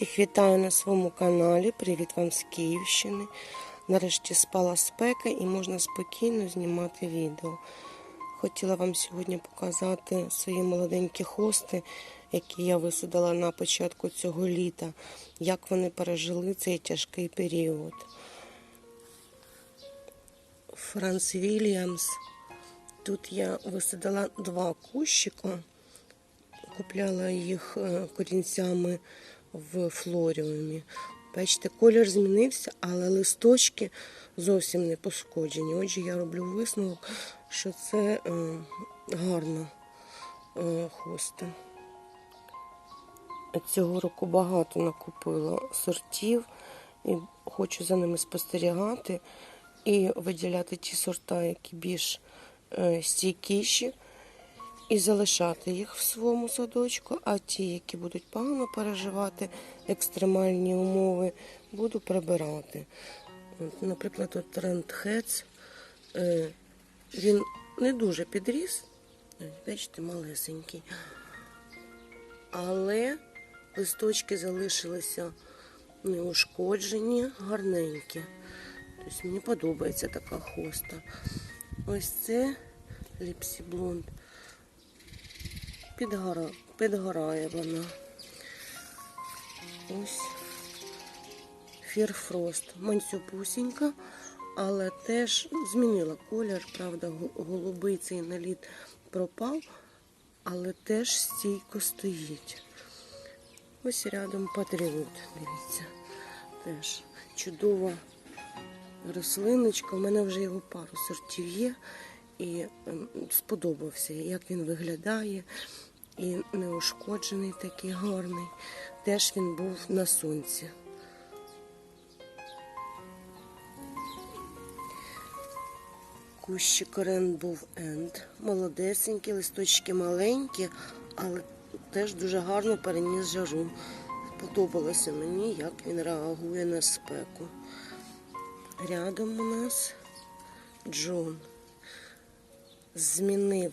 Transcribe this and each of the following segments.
Всіх вітаю на своєму каналі. Привіт вам з Київщини. Нарешті спала спека і можна спокійно знімати відео. Хотіла вам сьогодні показати свої молоденькі хости, які я висадила на початку цього літа, як вони пережили цей тяжкий період. Франц Вільямс. Тут я висадила два кущика. Купляла їх е, корінцями в флоріумі. Бачите, колір змінився, але листочки зовсім не пошкоджені. Отже, я роблю висновок, що це е, гарна е, хоста. Цього року багато накупила сортів і хочу за ними спостерігати і виділяти ті сорта, які більш е, стійкіші і залишати їх в своєму садочку, а ті, які будуть погано переживати екстремальні умови, буду прибирати. Наприклад, от Рентхец, він не дуже підріс, бачите, малесенький, але листочки залишилися неушкоджені, гарненькі. Тобто мені подобається така хоста. Ось це Ліпсі Блонд підгора, підгорає вона. Ось фірфрост. Манцюпусінька, але теж змінила колір, правда, голубий цей наліт пропав, але теж стійко стоїть. Ось рядом патріот, дивіться, теж чудова рослиночка. У мене вже його пару сортів є. І сподобався, як він виглядає і неушкоджений такий гарний. Теж він був на сонці. Кущик корен був енд. Молодесенькі, листочки маленькі, але теж дуже гарно переніс жару. Сподобалося мені, як він реагує на спеку. Рядом у нас Джон. Змінив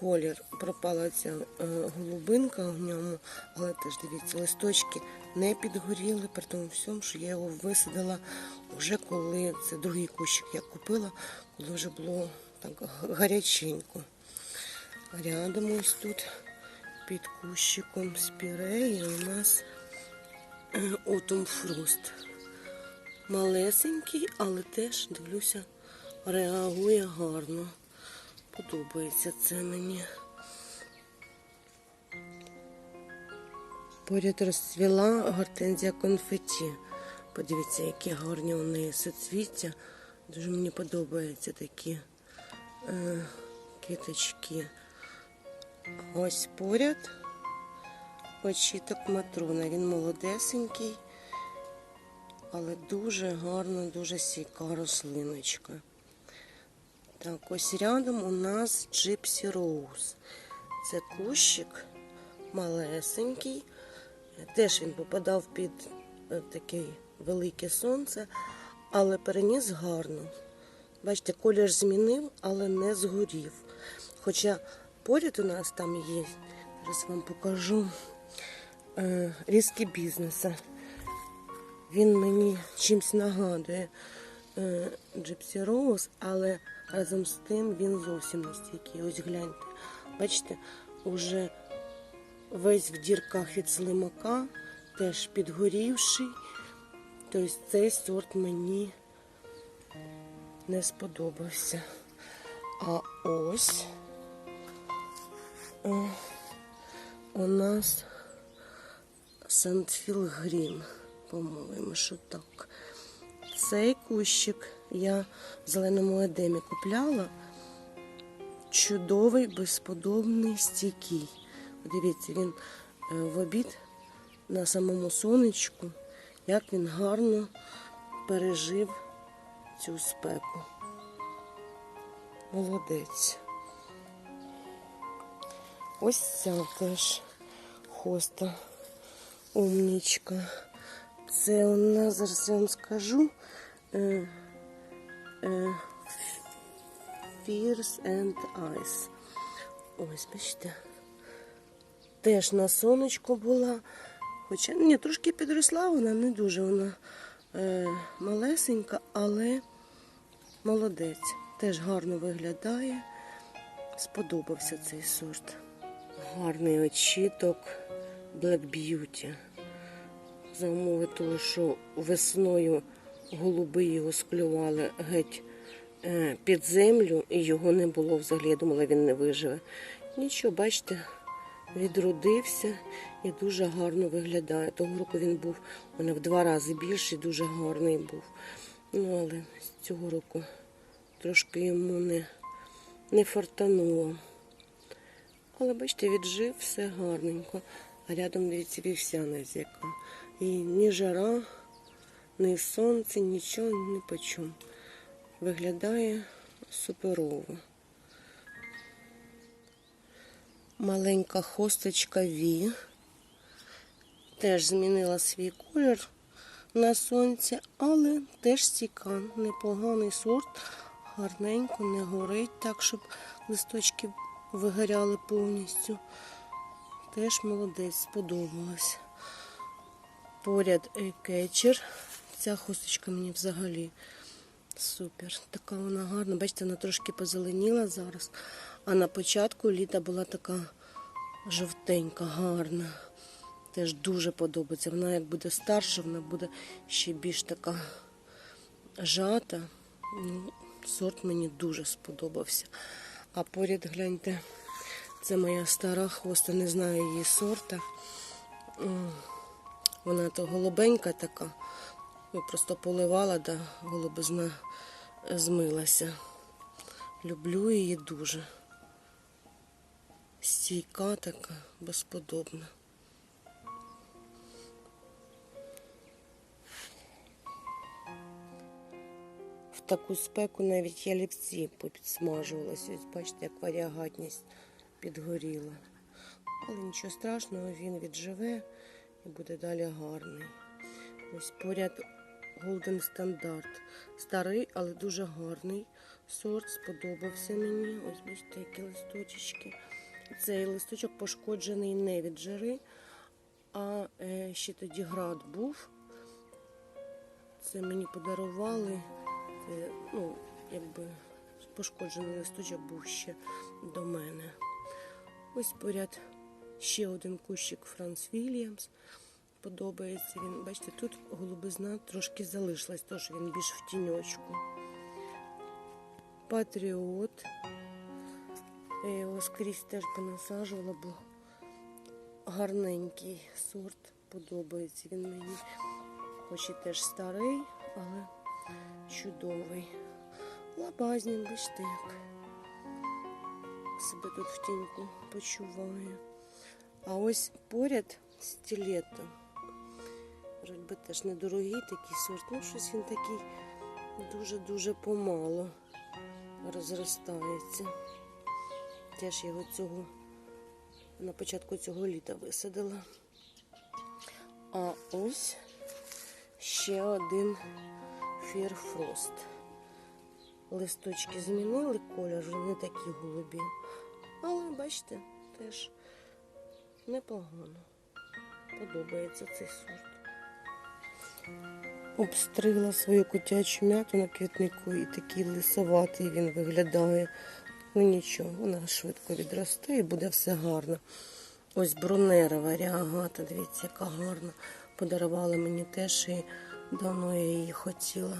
колір, пропала ця е, голубинка в ньому, але теж дивіться, листочки не підгоріли, при тому всьому, що я його висадила вже коли це другий кущик я купила, коли вже було так гаряченько. Рядом ось тут під кущиком спіреї у нас Autumn Frost. Малесенький, але теж дивлюся, реагує гарно. Подобається це мені. Поряд розцвіла гортензія конфеті. Подивіться, які гарні у неї соцвіття. Дуже мені подобаються такі е, квіточки. Ось поряд очіток матрона. Він молодесенький, але дуже гарна, дуже сійка рослиночка. Так, ось рядом у нас Gypsy Rose. Це кущик малесенький. Теж він попадав під е, таке велике сонце, але переніс гарно. Бачите, колір змінив, але не згорів. Хоча поряд у нас там є, зараз вам покажу е, різкі бізнеса. Він мені чимось нагадує е, Gypsy Rose, але Разом з тим він зовсім не стійкий. Ось гляньте. Бачите, уже весь в дірках від слимака, теж підгорівший. Тобто цей сорт мені не сподобався. А ось о, у нас Сандфіл Грін, по-моєму, що так. Цей кущик я в зеленому едемі купляла. Чудовий, безподобний, стійкий. Дивіться, він е, в обід на самому сонечку, як він гарно пережив цю спеку. Молодець. Ось ця теж хоста умнічка. Це у нас, зараз я вам скажу. Е, е, Fierce and Ice. Ось, бачите. Теж на сонечку була, Хоча ні, трошки підросла вона, не дуже вона е, малесенька, але молодець. Теж гарно виглядає. Сподобався цей сорт. Гарний очіток Black Beauty. За умови того, що весною голуби його склювали геть е, під землю, і його не було взагалі. Я думала, він не виживе. Нічого, бачите, відродився і дуже гарно виглядає. Того року він був у мене в два рази більший, дуже гарний був. Ну, але з цього року трошки йому не, не фартануло. Але бачите, віджив все гарненько. А рядом, дивіться, вівсяна зяка. І ні жара, ні сонце, нічого не по чому. Виглядає суперово. Маленька хосточка Ві. Теж змінила свій колір на сонці, але теж стіка. Непоганий сорт, гарненько, не горить так, щоб листочки вигоряли повністю. Теж молодець, сподобалось. Поряд кетчер. Ця хусточка мені взагалі супер. Така вона гарна. Бачите, вона трошки позеленіла зараз. А на початку літа була така жовтенька, гарна. Теж дуже подобається. Вона як буде старша, вона буде ще більш така жата. Ну, сорт мені дуже сподобався. А поряд гляньте, це моя стара хоста, не знаю її сорта. Вона то голубенька така. Я просто поливала, да голубизна змилася. Люблю її дуже. Стійка така, безподобна. В таку спеку навіть ялівці попідсмажувалися. Ось бачите, як варіагатність підгоріла. Але нічого страшного, він відживе буде далі гарний. Ось поряд Golden Standard. Старий, але дуже гарний сорт. Сподобався мені. Ось бачите, які листочки. Цей листочок пошкоджений не від жари, а е, ще тоді град був. Це мені подарували. Це, ну, якби пошкоджений листочок був ще до мене. Ось поряд ще один кущик Франц Вільямс. Подобається він. Бачите, тут голубизна трошки залишилась, тож він більш в тіньочку. Патріот. Я його скрізь теж понасаджувала, бо гарненький сорт. Подобається він мені. Хоч і теж старий, але чудовий. Лабазнін, бачите, як себе тут в тіньку почуває. А ось поряд стілето. Вроді теж недорогий такий сорт. Ну, щось він такий дуже-дуже помало розростається. Теж його цього на початку цього літа висадила. А ось ще один фірфрост. Листочки змінили колір, вже не такі голубі. Але бачите, теж непогано. Подобається цей сорт. Обстригла свою котячу м'яту на квітнику і такий лисоватий він виглядає. Ну нічого, вона швидко відросте і буде все гарно. Ось бронерова ріагата, дивіться, яка гарна. Подарувала мені теж і давно я її хотіла.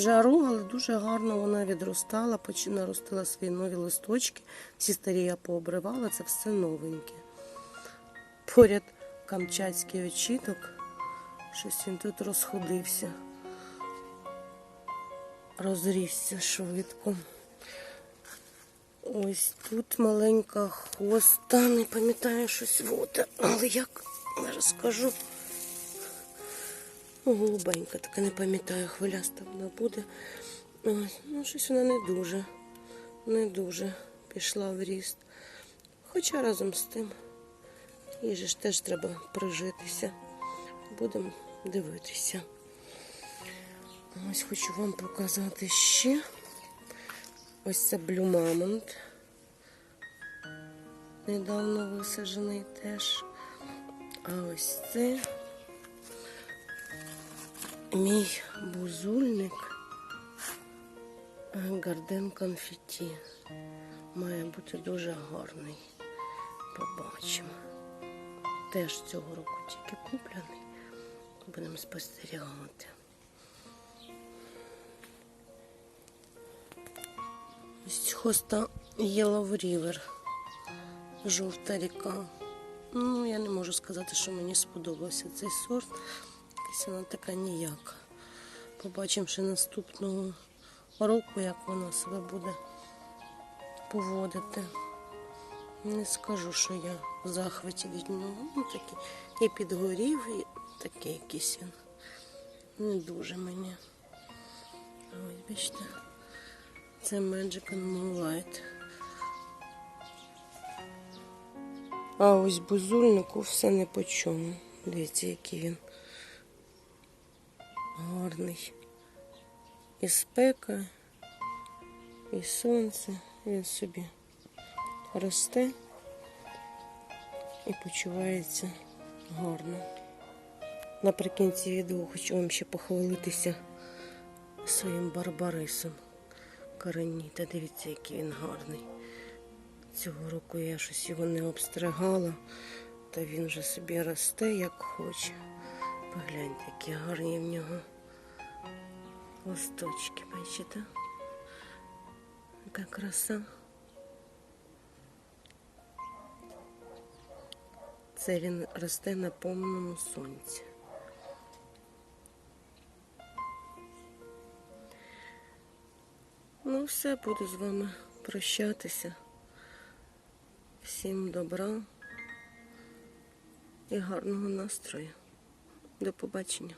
Жару, але дуже гарно вона відростала, почи- наростила свої нові листочки. Всі старі я пообривала, це все новеньке. Поряд камчатський очіток. Щось він тут розходився. Розрісся швидко. Ось тут маленька хоста, не пам'ятаю щось вода, але як зараз скажу. Голубенька, така не пам'ятаю, хвиляста вона буде. Ну, щось вона не дуже, не дуже пішла в ріст. Хоча разом з тим, їй же ж теж треба прижитися. Будемо дивитися. Ось хочу вам показати ще. Ось це Mammoth. Недавно висаджений теж. А ось це мій бузульник Гарден конфеті. Має бути дуже гарний. Побачимо. Теж цього року тільки куплений. Будемо спостерігати. Ось хоста Yellow River. Жовта ріка. Ну, я не можу сказати, що мені сподобався цей сорт. Якась вона така ніяка. Побачимо ще наступного року, як вона себе буде поводити. Не скажу, що я в захваті від нього. Ну, такий і підгорів, і такий якийсь він. Не дуже мені. Ось бачите, це Magic and Moonlight. А ось бузульнику все не по чому. Дивіться, який він гарний. І спека, і сонце. Він собі росте і почувається гарно. Наприкінці відео хочу вам ще похвалитися своїм барбарисом. Кареніта, дивіться, який він гарний. Цього року я щось його не обстригала, та він вже собі росте як хоче. Погляньте, які гарні в нього листочки, бачите? Яка краса. Це він росте на повному сонці. Ну, все, буду з вами прощатися. Всім добра і гарного настрою. До побачення.